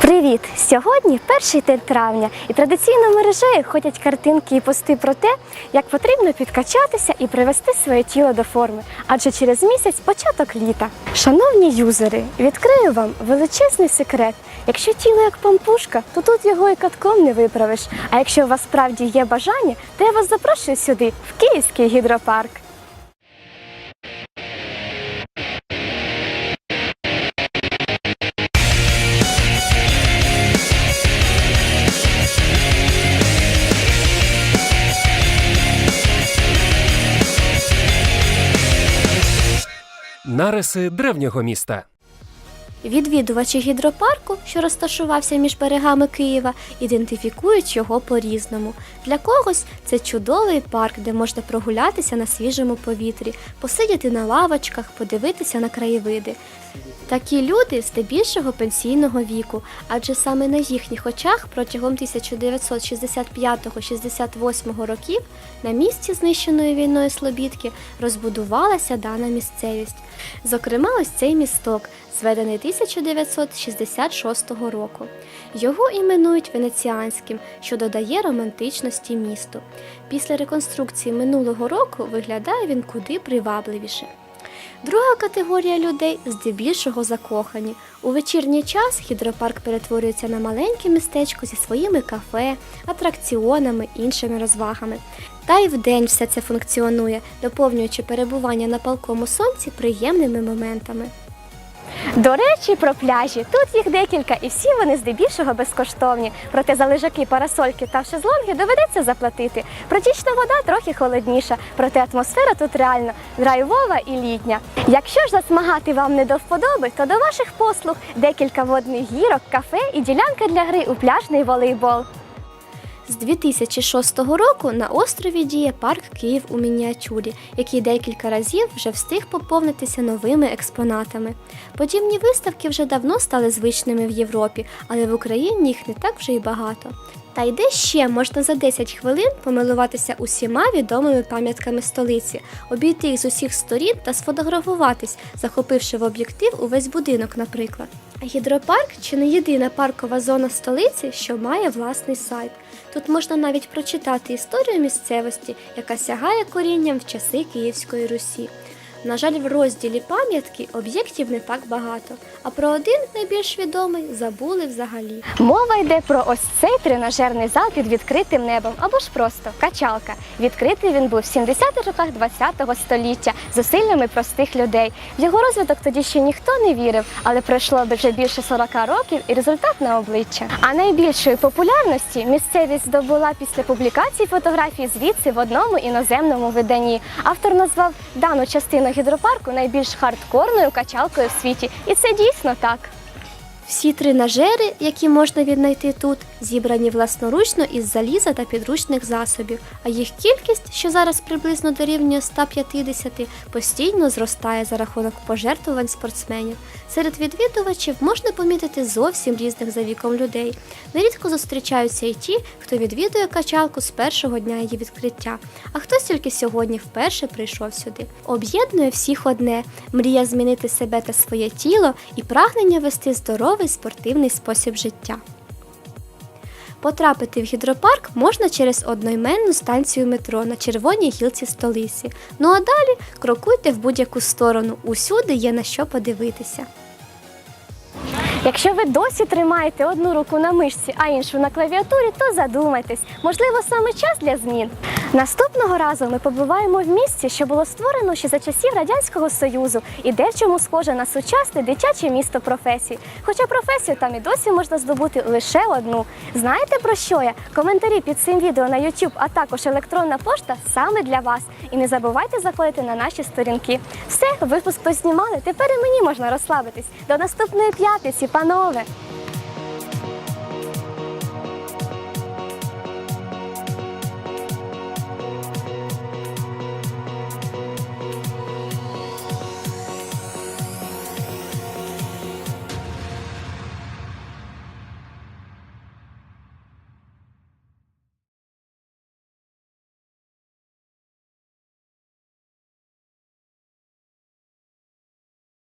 Привіт! Сьогодні перший день травня, і традиційно мережею ходять картинки і пости про те, як потрібно підкачатися і привести своє тіло до форми, адже через місяць початок літа. Шановні юзери, відкрию вам величезний секрет. Якщо тіло як пампушка, то тут його і катком не виправиш. А якщо у вас справді є бажання, то я вас запрошую сюди, в Київський гідропарк. Нариси древнього міста. Відвідувачі гідропарку, що розташувався між берегами Києва, ідентифікують його по-різному. Для когось це чудовий парк, де можна прогулятися на свіжому повітрі, посидіти на лавочках, подивитися на краєвиди. Такі люди здебільшого пенсійного віку, адже саме на їхніх очах протягом 1965-68 років на місці знищеної війною Слобідки розбудувалася дана місцевість. Зокрема, ось цей місток, зведений 1966 року. Його іменують венеціанським, що додає романтичності місту. Після реконструкції минулого року виглядає він куди привабливіше. Друга категорія людей здебільшого закохані. У вечірній час гідропарк перетворюється на маленьке містечко зі своїми кафе, атракціонами, іншими розвагами. Та й вдень все це функціонує, доповнюючи перебування на палкому сонці приємними моментами. До речі, про пляжі. Тут їх декілька, і всі вони здебільшого безкоштовні. Проте за лежаки, парасольки та шезлонги доведеться заплатити. Протічна вода трохи холодніша, проте атмосфера тут реально драйвова і літня. Якщо ж засмагати вам не до вподоби, то до ваших послуг декілька водних гірок, кафе і ділянка для гри у пляжний волейбол. З 2006 року на острові діє парк Київ у мініатюрі, який декілька разів вже встиг поповнитися новими експонатами. Подібні виставки вже давно стали звичними в Європі, але в Україні їх не так вже й багато. Та й де ще можна за 10 хвилин помилуватися усіма відомими пам'ятками столиці, обійти їх з усіх сторін та сфотографуватись, захопивши в об'єктив увесь будинок, наприклад. Гідропарк чи не єдина паркова зона столиці, що має власний сайт. Тут можна навіть прочитати історію місцевості, яка сягає корінням в часи Київської Русі. На жаль, в розділі пам'ятки об'єктів не так багато, а про один найбільш відомий забули взагалі. Мова йде про ось цей тренажерний зал під відкритим небом або ж просто качалка. Відкритий він був в 70-х роках ХХ століття зусиллями простих людей. В його розвиток тоді ще ніхто не вірив, але пройшло вже більше 40 років і результат на обличчя. А найбільшої популярності місцевість здобула після публікації фотографій звідси в одному іноземному виданні. Автор назвав дану частину гідропарку найбільш хардкорною качалкою в світі, і це дійсно так. Всі тренажери, які можна віднайти тут, зібрані власноручно із заліза та підручних засобів, а їх кількість, що зараз приблизно дорівнює 150, постійно зростає за рахунок пожертвувань спортсменів. Серед відвідувачів можна помітити зовсім різних за віком людей. Нерідко зустрічаються і ті, хто відвідує качалку з першого дня її відкриття, а хтось тільки сьогодні вперше прийшов сюди. Об'єднує всіх одне мрія змінити себе та своє тіло і прагнення вести здоровий спортивний спосіб життя. Потрапити в гідропарк можна через одноіменну станцію метро на червоній гілці столиці. Ну а далі крокуйте в будь-яку сторону. Усюди є на що подивитися. Якщо ви досі тримаєте одну руку на мишці, а іншу на клавіатурі, то задумайтесь, можливо, саме час для змін. Наступного разу ми побуваємо в місці, що було створено ще за часів Радянського Союзу і де чому схоже на сучасне дитяче місто професій. Хоча професію там і досі можна здобути лише одну. Знаєте про що я? Коментарі під цим відео на YouTube, а також електронна пошта саме для вас. І не забувайте заходити на наші сторінки. Все, випуск познімали. Тепер і мені можна розслабитись. До наступної п'ятниці, панове!